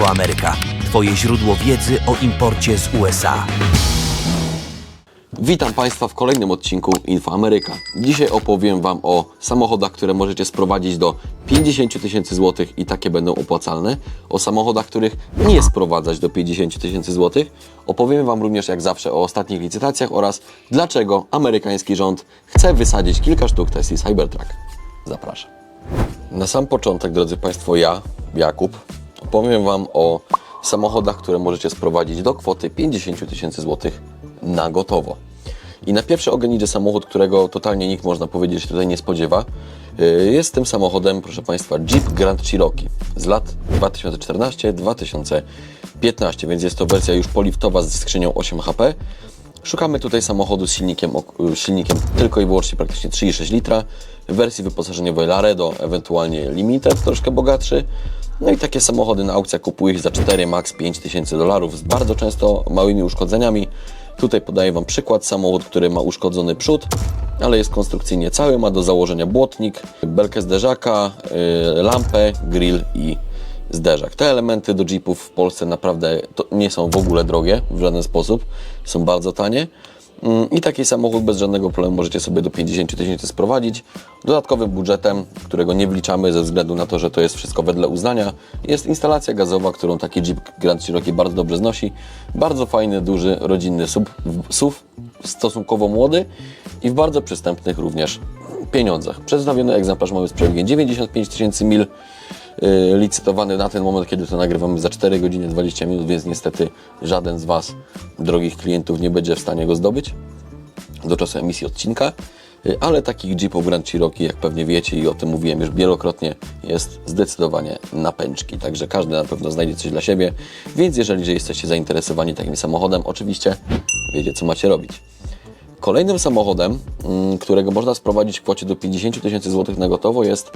InfoAmeryka, Twoje źródło wiedzy o imporcie z USA. Witam Państwa w kolejnym odcinku Info Ameryka. Dzisiaj opowiem Wam o samochodach, które możecie sprowadzić do 50 tysięcy złotych i takie będą opłacalne. O samochodach, których nie sprowadzać do 50 tysięcy złotych. Opowiem Wam również jak zawsze o ostatnich licytacjach oraz dlaczego amerykański rząd chce wysadzić kilka sztuk Tesla Cybertruck. Zapraszam. Na sam początek, drodzy Państwo, ja, Jakub, opowiem Wam o samochodach, które możecie sprowadzić do kwoty 50 tysięcy złotych na gotowo. I na pierwszy ogień idzie samochód, którego totalnie nikt, można powiedzieć, tutaj nie spodziewa. Yy, Jest tym samochodem, proszę Państwa, Jeep Grand Cherokee z lat 2014-2015, więc jest to wersja już poliftowa ze skrzynią 8 HP. Szukamy tutaj samochodu z silnikiem, ok- silnikiem tylko i wyłącznie praktycznie 3,6 litra, w wersji wyposażeniowej Laredo, ewentualnie Limited, troszkę bogatszy. No i takie samochody na aukcjach kupuje się za 4, max 5 tysięcy dolarów z bardzo często małymi uszkodzeniami. Tutaj podaję Wam przykład, samochód, który ma uszkodzony przód, ale jest konstrukcyjnie cały, ma do założenia błotnik, belkę zderzaka, yy, lampę, grill i zderzak. Te elementy do Jeepów w Polsce naprawdę nie są w ogóle drogie w żaden sposób, są bardzo tanie. Mm, I taki samochód bez żadnego problemu możecie sobie do 50 tysięcy sprowadzić. Dodatkowym budżetem, którego nie wliczamy ze względu na to, że to jest wszystko wedle uznania, jest instalacja gazowa, którą taki Jeep Grand Cherokee bardzo dobrze znosi. Bardzo fajny, duży, rodzinny SUV, SUV stosunkowo młody i w bardzo przystępnych również pieniądzach. Przedstawiony egzemplarz mamy z przebiegiem 95 tysięcy mil licytowany na ten moment, kiedy to nagrywamy za 4 godziny 20 minut, więc niestety żaden z Was, drogich klientów, nie będzie w stanie go zdobyć do czasu emisji odcinka. Yy, Ale takich Jeepów Grand Cherokee, jak pewnie wiecie i o tym mówiłem już wielokrotnie, jest zdecydowanie na pęczki. Także każdy na pewno znajdzie coś dla siebie. Więc jeżeli jesteście zainteresowani takim samochodem, oczywiście wiecie, co macie robić. Kolejnym samochodem, mm, którego można sprowadzić w kwocie do 50 tysięcy złotych na gotowo jest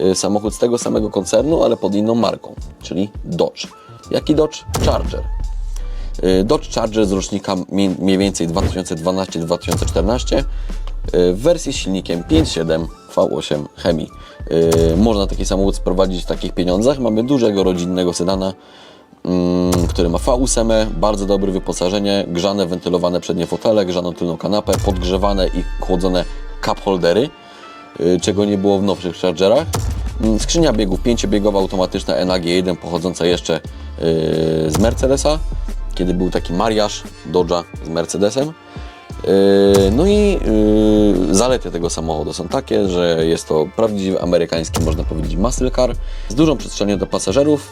y, samochód z tego samego koncernu, ale pod inną marką, czyli Dodge. Jaki Dodge? Charger. Y, Dodge Charger z rocznika mniej więcej 2012-2014 y, w wersji z silnikiem 5.7 V8 Hemi. Y, Można taki samochód sprowadzić w takich pieniądzach. Mamy dużego rodzinnego sedana, który ma V8, bardzo dobre wyposażenie, grzane, wentylowane przednie fotele, grzaną tylną kanapę, podgrzewane i chłodzone cup holdery, y, czego nie było w nowszych Chargerach. Mm, Skrzynia biegów, pięciobiegowa automatyczna NAG1 pochodząca jeszcze y, z Mercedesa, kiedy był taki mariaż Dodge'a z Mercedesem. Yy, No i zalety tego samochodu są takie, że jest to prawdziwy amerykański, można powiedzieć, muscle car z dużą przestrzenią do pasażerów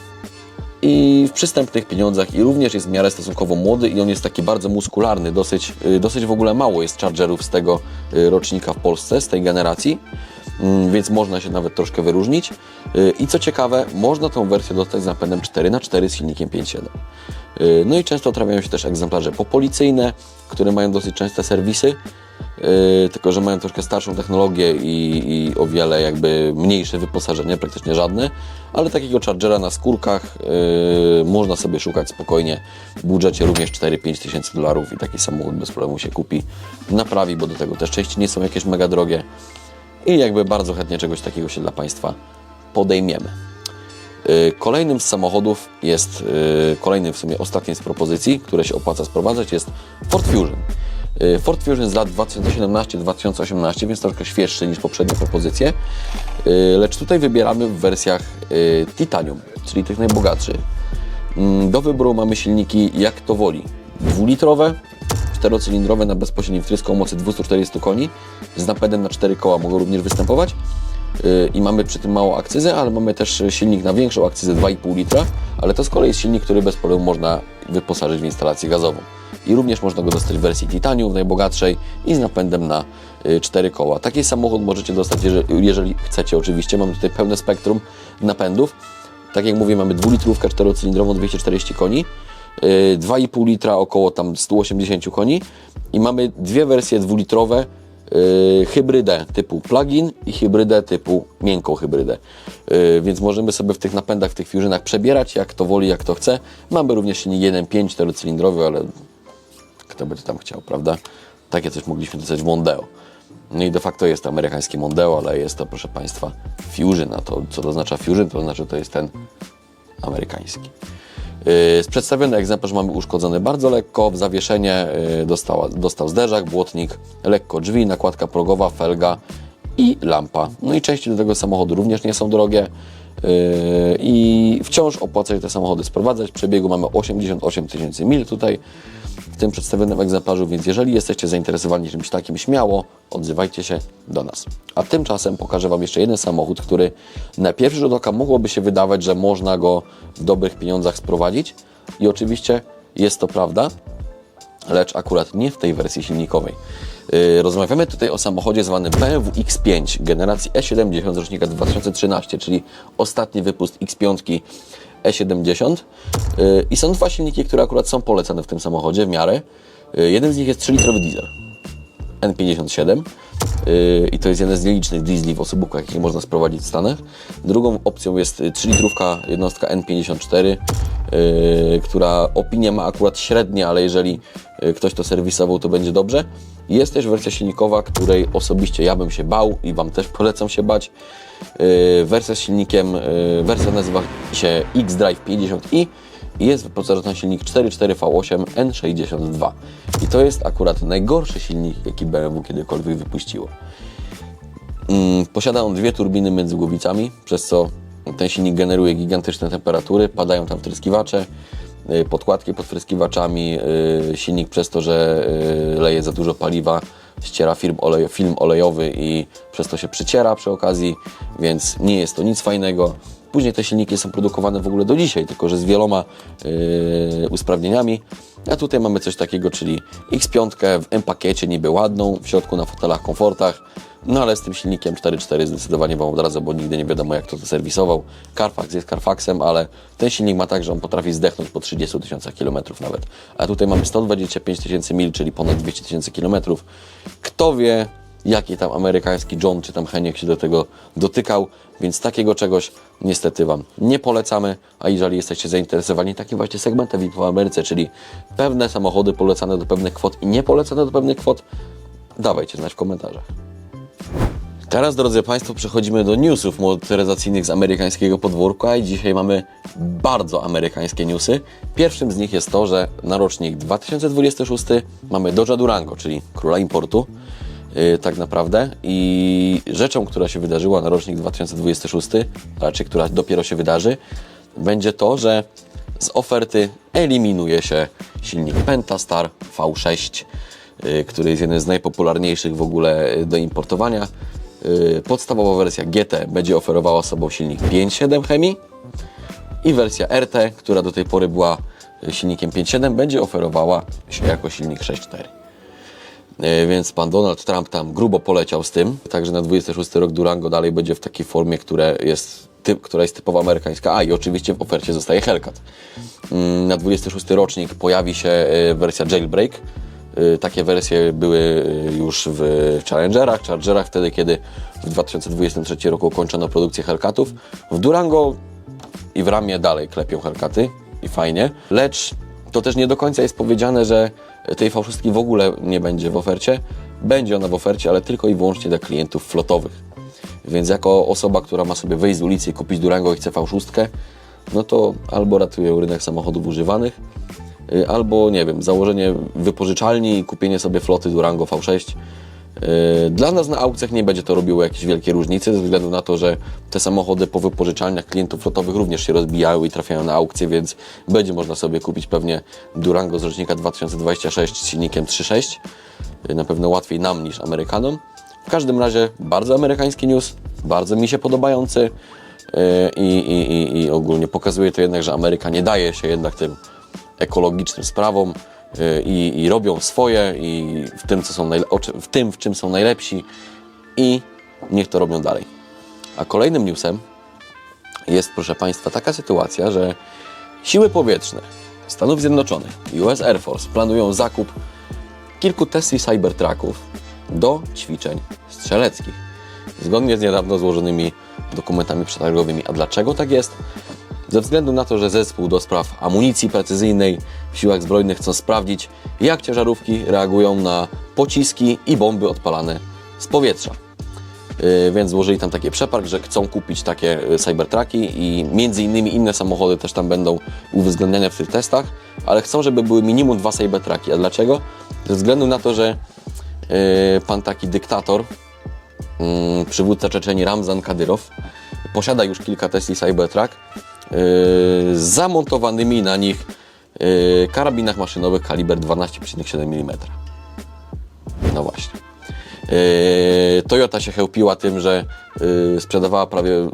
i w przystępnych pieniądzach i również jest w miarę stosunkowo młody i on jest taki bardzo muskularny, dosyć, yy, dosyć w ogóle mało jest Chargerów z tego yy, rocznika w Polsce, z tej generacji, Mm, więc można się nawet troszkę wyróżnić. Yy, I co ciekawe, można tą wersję dostać z napędem 4x4 z silnikiem 5.7. Yy, No i często trafiają się też egzemplarze popolicyjne, które mają dosyć częste serwisy, yy, tylko że mają troszkę starszą technologię i, i o wiele jakby mniejsze wyposażenie, praktycznie żadne, ale takiego Chargera na skórkach yy, można sobie szukać spokojnie w budżecie również 4-5 tysięcy dolarów i taki samochód bez problemu się kupi, naprawi, bo do tego też części nie są jakieś mega drogie i jakby bardzo chętnie czegoś takiego się dla Państwa podejmiemy. Y, Kolejnym z samochodów jest, y, kolejnym w sumie ostatnim z propozycji, które się opłaca sprowadzać jest Ford Fusion. Y, Ford Fusion z lat 2017-2018, więc troszkę świeższy niż poprzednie propozycje, Y, lecz tutaj wybieramy w wersjach y, Titanium, czyli tych najbogatszych. Mm, Do wyboru mamy silniki jak to woli. Dwulitrowe, czterocylindrowe na bezpośrednim wtrysku o mocy 240 koni z napędem na 4 koła mogą również występować. I mamy przy tym małą akcyzę, ale mamy też silnik na większą akcyzę 2,5 litra, ale to z kolei jest silnik, który bez problemu można wyposażyć w instalację gazową. I również można go dostać w wersji Titanium, najbogatszej i z napędem na 4 koła. Taki samochód możecie dostać, jeżeli, chcecie oczywiście. Mamy tutaj pełne spektrum napędów. Tak jak mówię, mamy dwulitrówkę czterocylindrową 240 koni, yy, 2,5 litra około tam 180 koni i mamy dwie wersje dwulitrowe, yy, hybrydę typu plug-in i hybrydę typu miękką hybrydę. Więc możemy sobie w tych napędach, w tych fusionach przebierać jak to woli, jak to chce. Mamy również silnik 1.5 czterocylindrowy, ale kto by to tam chciał, prawda? Takie coś mogliśmy dostać w Mondeo. No i de facto jest to amerykański Mondeo, ale jest to, proszę Państwa, Fusion. A to, co to oznacza Fusion, to znaczy, to jest ten amerykański. Z przedstawiony egzemplarz mamy uszkodzony bardzo lekko, w zawieszenie y, dostała, dostał zderzak, błotnik, lekko drzwi, nakładka progowa, felga i lampa. No i części do tego samochodu również nie są drogie yy, i wciąż opłaca się te samochody sprowadzać. Przebiegu mamy 88 tysięcy mil tutaj w tym przedstawionym egzemplarzu, więc jeżeli jesteście zainteresowani czymś takim, śmiało odzywajcie się do nas. A tymczasem pokażę Wam jeszcze jeden samochód, który na pierwszy rzut oka mogłoby się wydawać, że można go w dobrych pieniądzach sprowadzić i oczywiście jest to prawda, lecz akurat nie w tej wersji silnikowej. Yy, Rozmawiamy tutaj o samochodzie zwanym BMW X5 generacji E70 z rocznika 2013, czyli ostatni wypust X5 E70. Yy, I są dwa silniki, które akurat są polecane w tym samochodzie w miarę. Yy, Jeden z nich jest 3-litrowy diesel. N57 yy, i to jest jeden z nielicznych diesli w osobówkach, jakie można sprowadzić w Stanach. Drugą opcją jest 3-litrówka jednostka N54, yy, która opinia ma akurat średnie, ale jeżeli yy, ktoś to serwisował, to będzie dobrze. Jest też wersja silnikowa, której osobiście ja bym się bał i Wam też polecam się bać. Yy, wersja z silnikiem, wersja nazywa się X-Drive 50i i jest wyposażona w silnik 4.4 V8 N62. I to jest akurat najgorszy silnik, jaki BMW kiedykolwiek wypuściło. Mm, Posiada on dwie turbiny między głowicami, przez co ten silnik generuje gigantyczne temperatury, padają tam wtryskiwacze, y, podkładki pod wtryskiwaczami, y, silnik przez to, że y, leje za dużo paliwa, ściera film, film olejowy i przez to się przyciera przy okazji, więc nie jest to nic fajnego. Później te silniki są produkowane w ogóle do dzisiaj, tylko że z wieloma yy, usprawnieniami. A tutaj mamy coś takiego, czyli X5 w M-pakiecie, niby ładną, w środku na fotelach, komfortach, no ale z tym silnikiem 4.4 zdecydowanie Wam odradzę, bo nigdy nie wiadomo jak to serwisował. Carfax jest Carfaxem, ale ten silnik ma tak, że on potrafi zdechnąć po 30 tysiącach kilometrów nawet. A tutaj mamy 125 tysięcy mil, czyli ponad 200 tysięcy kilometrów. Kto wie, jaki tam amerykański John czy tam Heniek się do tego dotykał, więc takiego czegoś niestety Wam nie polecamy, a jeżeli jesteście zainteresowani takim właśnie segmentem VIP w Ameryce, czyli pewne samochody polecane do pewnych kwot i nie polecane do pewnych kwot, dawajcie znać w komentarzach. Teraz, drodzy Państwo, przechodzimy do newsów motoryzacyjnych z amerykańskiego podwórka i dzisiaj mamy bardzo amerykańskie newsy. Pierwszym z nich jest to, że na rocznik 2026 mamy Dodge Durango, czyli króla importu, yy, tak naprawdę. I rzeczą, która się wydarzyła na rocznik 2026, a raczej która dopiero się wydarzy, będzie to, że z oferty eliminuje się silnik Pentastar V6, yy, który jest jeden z najpopularniejszych w ogóle do importowania. Yy, Podstawowa wersja GT będzie oferowała sobą silnik 5.7 chemii i wersja RT, która do tej pory była yy, silnikiem 5.7, będzie oferowała się jako silnik 6.4. Yy, Więc pan Donald Trump tam grubo poleciał z tym. Także na 26 rok Durango dalej będzie w takiej formie, jest typ, która jest typowo amerykańska. A i oczywiście w ofercie zostaje Hellcat. Mm, Na 26 rocznik pojawi się wersja Jailbreak. Y, Takie wersje były y, już w Challengerach, Chargerach, wtedy kiedy w 2023 roku kończono produkcję Hellcatów. W Durango i w Ramie dalej klepią Hellcaty i fajnie, lecz to też nie do końca jest powiedziane, że tej V6 w ogóle nie będzie w ofercie. Będzie ona w ofercie, ale tylko i wyłącznie dla klientów flotowych. Więc jako osoba, która ma sobie wyjść z ulicy i kupić Durango i chce V6, no to albo ratuje rynek samochodów używanych, albo nie wiem, założenie wypożyczalni i kupienie sobie floty Durango V6. Y, Dla nas na aukcjach nie będzie to robiło jakiejś wielkiej różnicy, ze względu na to, że te samochody po wypożyczalniach klientów flotowych również się rozbijały i trafiają na aukcje, więc będzie można sobie kupić pewnie Durango z rocznika 2026 z silnikiem 3.6. Y, Na pewno łatwiej nam niż Amerykanom. W każdym razie bardzo amerykański news, bardzo mi się podobający y, i, i, i, i ogólnie pokazuje to jednak, że Ameryka nie daje się jednak tym ekologicznym sprawom y, i, i robią swoje i w tym, co są w tym, w czym są najlepsi i niech to robią dalej. A kolejnym newsem jest, proszę Państwa, taka sytuacja, że siły powietrzne Stanów Zjednoczonych, US Air Force, planują zakup kilku Tesla Cybertrucków do ćwiczeń strzeleckich. Zgodnie z niedawno złożonymi dokumentami przetargowymi. A dlaczego tak jest? Ze względu na to, że zespół do spraw amunicji precyzyjnej w siłach zbrojnych chcą sprawdzić, jak ciężarówki reagują na pociski i bomby odpalane z powietrza. y, więc złożyli tam taki przepark, że chcą kupić takie y, Cybertrucki i między innymi inne samochody też tam będą uwzględnione w tych testach, ale chcą, żeby były minimum dwa Cybertrucki. A dlaczego? Ze względu na to, że y, pan taki dyktator, mm, przywódca Czeczeni Ramzan Kadyrow posiada już kilka Tesli Cybertruck z zamontowanymi na nich yy, karabinach maszynowych kaliber 12,7 mm. No właśnie. Yy, Toyota się chełpiła tym, że sprzedawała prawie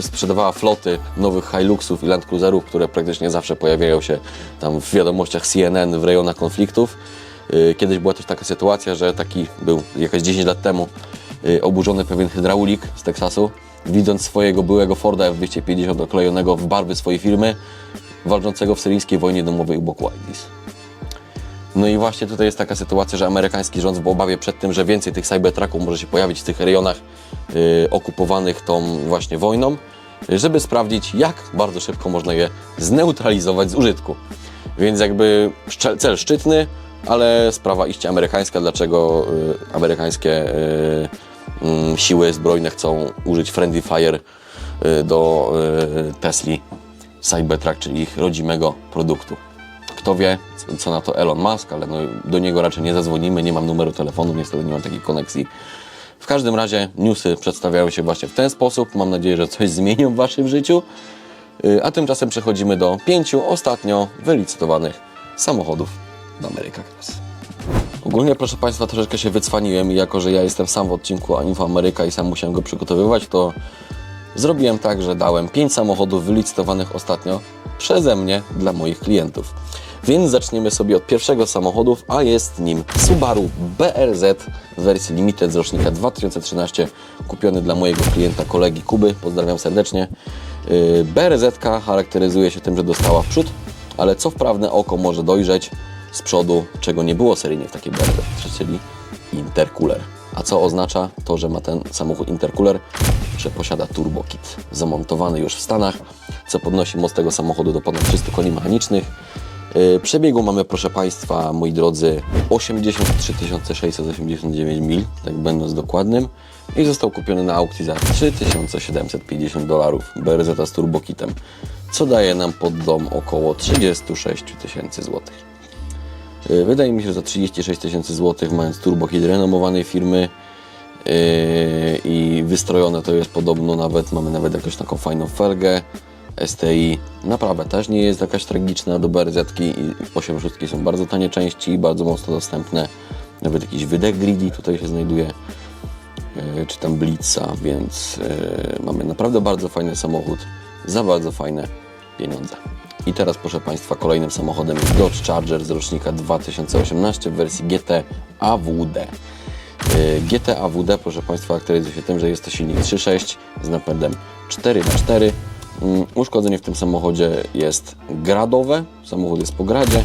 sprzedawała floty nowych Hiluxów i Land Cruiserów, które praktycznie zawsze pojawiają się tam w wiadomościach CNN w rejonach konfliktów. Kiedyś była też taka sytuacja, że taki był jakieś 10 lat temu oburzony pewien hydraulik z Teksasu, widząc swojego byłego Forda F-250 oklejonego w barwy swojej firmy, walczącego w syryjskiej wojnie domowej u boku ISIS. No i właśnie tutaj jest taka sytuacja, że amerykański rząd w obawie przed tym, że więcej tych Cybertrucków może się pojawić w tych rejonach y, okupowanych tą właśnie wojną, żeby sprawdzić, jak bardzo szybko można je zneutralizować z użytku. Więc jakby cel szczytny, ale sprawa iście amerykańska, dlaczego y, amerykańskie y, siły zbrojne chcą użyć Friendly Fire y, do y, Tesli Cybertruck, czyli ich rodzimego produktu. Kto wie, co- na to Elon Musk, ale no, do niego raczej nie zadzwonimy, nie mam numeru telefonu, niestety nie mam takiej koneksji. W każdym razie newsy przedstawiają się właśnie w ten sposób. Mam nadzieję, że coś zmienią w Waszym życiu. Y, A tymczasem przechodzimy do pięciu ostatnio wylicytowanych samochodów America Cross. Ogólnie, proszę Państwa, troszeczkę się wycwaniłem i jako, że ja jestem sam w odcinku Info Ameryka i sam musiałem go przygotowywać, to zrobiłem tak, że dałem 5 samochodów wylicytowanych ostatnio przeze mnie dla moich klientów. Więc zaczniemy sobie od pierwszego samochodu, a jest nim Subaru BRZ w wersji Limited z rocznika 2013, kupiony dla mojego klienta, kolegi Kuby. Pozdrawiam serdecznie. Yy, BRZ charakteryzuje się tym, że dostała w przód, ale co wprawne oko może dojrzeć z przodu, czego nie było seryjnie w takiej BRZ, czyli intercooler. A co oznacza to, że ma ten samochód intercooler? Że posiada turbo kit zamontowany już w Stanach, co podnosi moc tego samochodu do ponad 300 koni mechanicznych. Yy, Przebiegu mamy, proszę Państwa, moi drodzy, 83 689 mil, tak będąc dokładnym, i został kupiony na aukcji za 3750 dolarów BRZ z turbokitem, co daje nam pod dom około 36 tysięcy złotych. Yy, Wydaje mi się, że za 36 tysięcy złotych, mając turbokit renomowanej firmy yy, i wystrojone to jest podobno nawet, mamy nawet jakąś taką fajną felgę, STI. Naprawa też nie jest jakaś tragiczna do BRZ i 8 szóstki są bardzo tanie części bardzo mocno dostępne. Nawet jakiś wydech greedy tutaj się znajduje, yy, czy tam Blitza, więc mamy naprawdę bardzo fajny samochód za bardzo fajne pieniądze. I teraz proszę Państwa, kolejnym samochodem jest Dodge Charger z rocznika 2018 w wersji GT AWD. Yy, GT AWD, proszę Państwa, charakteryzuje się tym, że jest to silnik 3.6 z napędem 4x4. Mm, Uszkodzenie w tym samochodzie jest gradowe, samochód jest po gradzie.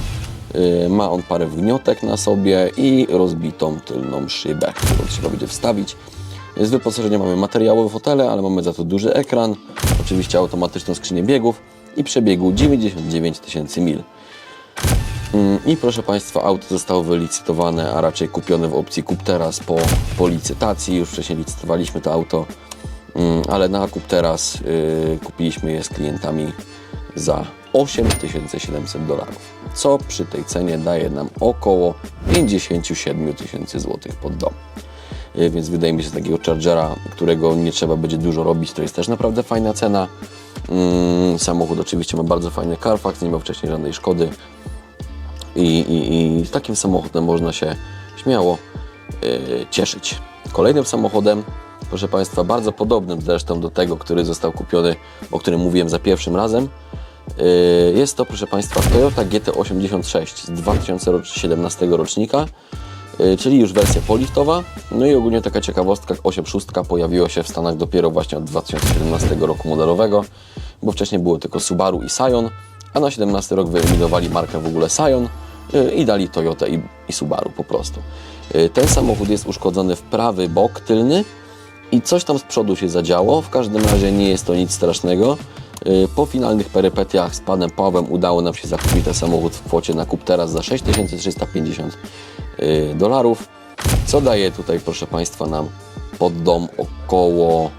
Yy, Ma on parę wgniotek na sobie i rozbitą tylną szybę, którą trzeba będzie wstawić. Z wyposażenia mamy materiałowe fotele, ale mamy za to duży ekran, oczywiście automatyczną skrzynię biegów i przebiegu 99 tysięcy mil. Mm, I proszę Państwa, auto zostało wylicytowane, a raczej kupione w opcji kup teraz po, po licytacji. Już wcześniej licytowaliśmy to auto, mm, ale na kup teraz y, kupiliśmy je z klientami za 8700 dolarów, co przy tej cenie daje nam około 57 tysięcy złotych pod dom. Y, Więc wydaje mi się, że takiego Chargera, którego nie trzeba będzie dużo robić, to jest też naprawdę fajna cena. Mm, Samochód oczywiście ma bardzo fajny Carfax, nie miał wcześniej żadnej szkody i, i, i takim samochodem można się śmiało y, cieszyć. Kolejnym samochodem, proszę Państwa, bardzo podobnym zresztą do tego, który został kupiony, o którym mówiłem za pierwszym razem, y, jest to, proszę Państwa, Toyota GT86 z 2017 rocznika, czyli już wersja poliftowa. No i ogólnie taka ciekawostka, 8.6 pojawiła się w Stanach dopiero właśnie od 2017 roku modelowego, bo wcześniej było tylko Subaru i Scion, a na 17 rok wyeliminowali markę w ogóle Scion y, i dali Toyota i, i Subaru po prostu. Y, Ten samochód jest uszkodzony w prawy bok tylny i coś tam z przodu się zadziało. W każdym razie nie jest to nic strasznego. Y, Po finalnych perypetiach z panem Pawłem udało nam się zakupić ten samochód w kwocie na kup teraz za 6350 y, dolarów, co daje tutaj, proszę Państwa, nam pod dom około,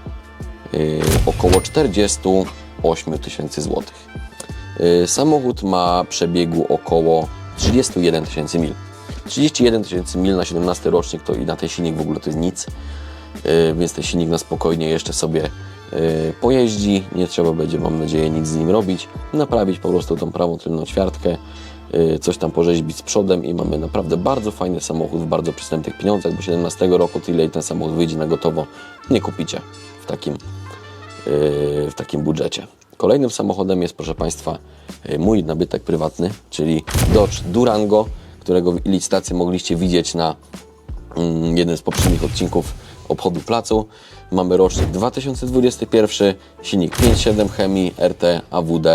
yy, około 48 tysięcy złotych. Samochód ma przebiegu około 31 tysięcy mil. 31 tysięcy mil na 17 rocznik to i na ten silnik w ogóle to jest nic. Więc ten silnik na spokojnie jeszcze sobie pojeździ. Nie trzeba będzie, mam nadzieję, nic z nim robić. Naprawić po prostu tą prawą tylną ćwiartkę, yy, coś tam porzeźbić z przodem i mamy naprawdę bardzo fajny samochód w bardzo przystępnych pieniądzach, bo 17 roku tyle i ten samochód wyjdzie na gotowo. Nie kupicie w takim, yy, w takim budżecie. Kolejnym samochodem jest, proszę Państwa, mój nabytek prywatny, czyli Dodge Durango, którego licytację mogliście widzieć na mm, jednym z poprzednich odcinków obchodu placu. Mamy rocznik 2021, silnik 5.7 Chemii RT AWD,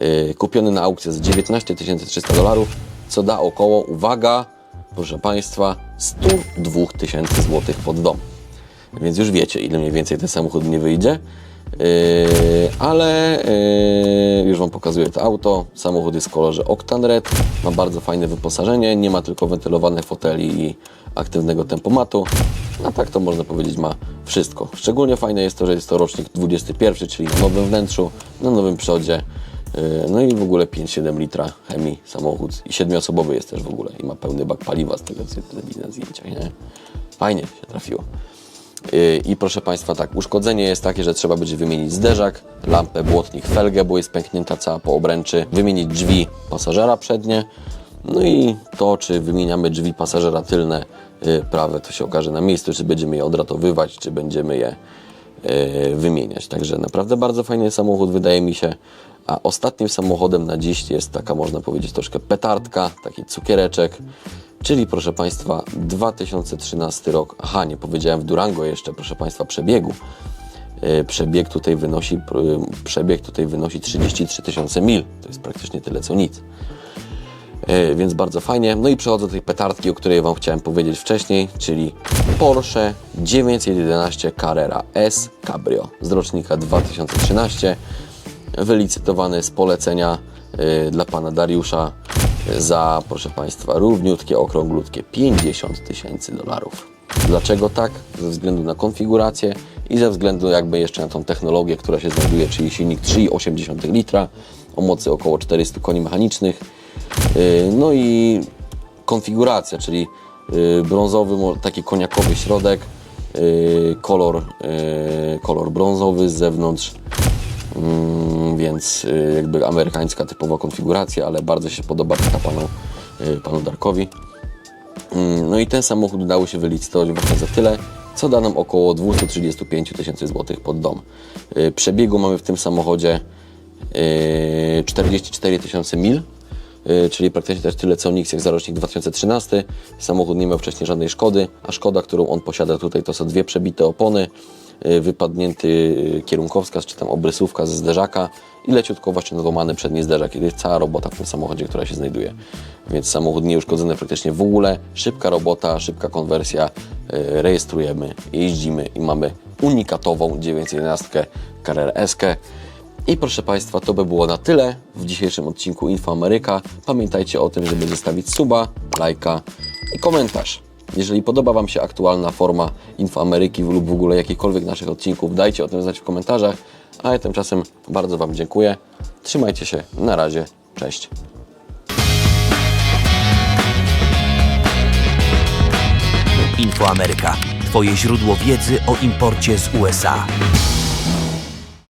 yy, kupiony na aukcję za 19 300 dolarów, co da około, uwaga, proszę Państwa, 102 tysięcy złotych pod dom. Więc już wiecie, ile mniej więcej ten samochód nie wyjdzie. Yy, ale yy, już Wam pokazuję to auto. Samochód jest w kolorze Octan Red. Ma bardzo fajne wyposażenie. Nie ma tylko wentylowane foteli i aktywnego tempomatu. A tak to można powiedzieć ma wszystko. Szczególnie fajne jest to, że jest to rocznik 21, czyli na nowym wnętrzu, na nowym przodzie. Yy, No i w ogóle 5,7 litra chemii samochód. I siedmioosobowy jest też w ogóle. I ma pełny bak paliwa z tego, co widzę na zdjęciach. Nie? Fajnie się trafiło. Yy, I proszę Państwa, tak, uszkodzenie jest takie, że trzeba będzie wymienić zderzak, lampę, błotnik, felgę, bo jest pęknięta cała po obręczy, wymienić drzwi pasażera przednie, no i to, czy wymieniamy drzwi pasażera tylne, yy, prawe, to się okaże na miejscu, czy będziemy je odratowywać, czy będziemy je yy, wymieniać. Także naprawdę bardzo fajny samochód, wydaje mi się. A ostatnim samochodem na dziś jest taka, można powiedzieć, troszkę petardka, taki cukiereczek. Czyli proszę Państwa, 2013 rok. Aha, nie powiedziałem w Durango jeszcze, proszę Państwa, przebiegu. Yy, Przebieg tutaj wynosi, przebieg tutaj wynosi 33 tysiące mil. To jest praktycznie tyle co nic. Yy, Więc bardzo fajnie. No i przechodzę do tej petardki, o której Wam chciałem powiedzieć wcześniej, czyli Porsche 911 Carrera S Cabrio z rocznika 2013 wylicytowany z polecenia y, dla pana Dariusza za, proszę Państwa, równiutkie, okrąglutkie 50 tysięcy dolarów. Dlaczego tak? Ze względu na konfigurację i ze względu jakby jeszcze na tą technologię, która się znajduje, czyli silnik 3,8 litra o mocy około 400 koni mechanicznych. Y, No i konfiguracja, czyli y, brązowy, taki koniakowy środek, y, kolor, kolor brązowy z zewnątrz, Mm, więc jakby amerykańska typowa konfiguracja, ale bardzo się podoba taka panu, panu Darkowi. Mm, No i ten samochód udało się wylicytować właśnie za tyle, co da nam około 235 tysięcy złotych pod dom. Przebiegu mamy w tym samochodzie y, 44 tysiące mil, czyli praktycznie też tyle co Nix jak za rocznik 2013. Samochód nie miał wcześniej żadnej szkody, a szkoda, którą on posiada tutaj to są dwie przebite opony, y, wypadnięty y, kierunkowskaz czy tam obrysówka ze zderzaka i leciutko właśnie złamany przedni zderzak. I to jest cała robota w tym samochodzie, która się znajduje. Więc samochód nieuszkodzony praktycznie w ogóle, szybka robota, szybka konwersja, y, rejestrujemy, jeździmy i mamy unikatową 911 Carrera. I proszę Państwa, to by było na tyle w dzisiejszym odcinku Info Ameryka. Pamiętajcie o tym, żeby zostawić suba, lajka i komentarz. Jeżeli podoba Wam się aktualna forma Info Ameryki lub w ogóle jakichkolwiek naszych odcinków, dajcie o tym znać w komentarzach. A ja tymczasem bardzo Wam dziękuję. Trzymajcie się, na razie, cześć. Infoameryka. Twoje źródło wiedzy o imporcie z USA.